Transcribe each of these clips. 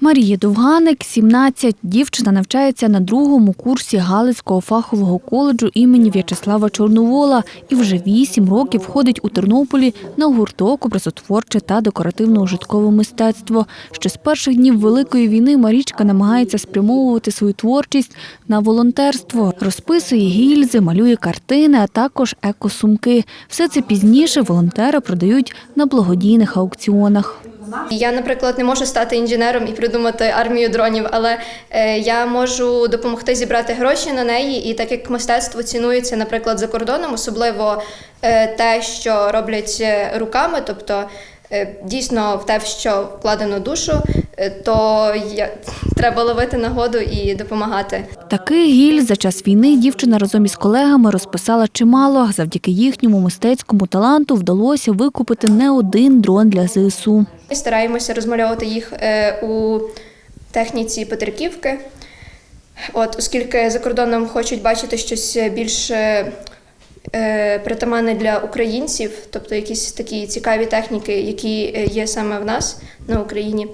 Марії Довганик, 17. Дівчина навчається на другому курсі Галицького фахового коледжу імені В'ячеслава Чорновола і вже 8 років ходить у Тернополі на гурток образотворче та декоративно-ужиткове мистецтво. Ще з перших днів Великої війни Марічка намагається спрямовувати свою творчість на волонтерство, розписує гільзи, малює картини, а також екосумки. Все це пізніше волонтери продають на благодійних аукціонах. Я, наприклад, не можу стати інженером і придумати армію дронів, але е, я можу допомогти зібрати гроші на неї. І так як мистецтво цінується, наприклад, за кордоном, особливо е, те, що роблять е, руками, тобто дійсно в те, що вкладено душу, е, то я, треба ловити нагоду і допомагати. Таких гіль за час війни дівчина разом із колегами розписала чимало. Завдяки їхньому мистецькому таланту вдалося викупити не один дрон для ЗСУ. Ми стараємося розмальовувати їх е, у техніці Петриківки. От, оскільки за кордоном хочуть бачити щось більш е, е, притаманне для українців, тобто якісь такі цікаві техніки, які е, є саме в нас на Україні.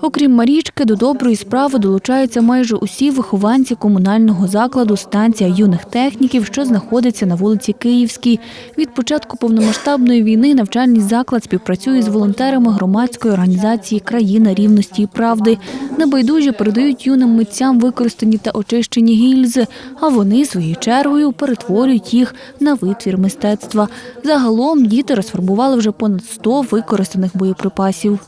Окрім Марічки, до доброї справи долучаються майже усі вихованці комунального закладу станція юних техніків, що знаходиться на вулиці Київській. Від початку повномасштабної війни навчальний заклад співпрацює з волонтерами громадської організації Країна рівності і правди. Небайдужі передають юним митцям використані та очищені гільзи, а вони своєю чергою перетворюють їх на витвір мистецтва. Загалом діти розфарбували вже понад 100 використаних боєприпасів.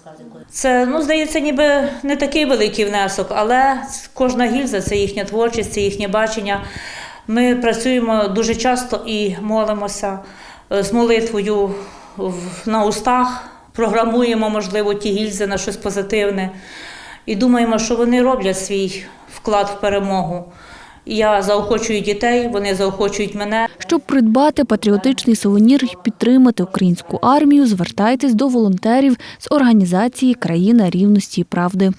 Це, ну, здається, ніби не такий великий внесок, але кожна гільза це їхня творчість, це їхнє бачення. Ми працюємо дуже часто і молимося е, з молитвою на устах, програмуємо, можливо, ті гільзи на щось позитивне. І думаємо, що вони роблять свій вклад в перемогу. Я заохочую дітей, вони заохочують мене. Щоб придбати патріотичний сувенір і підтримати українську армію, звертайтесь до волонтерів з організації Країна рівності і правди.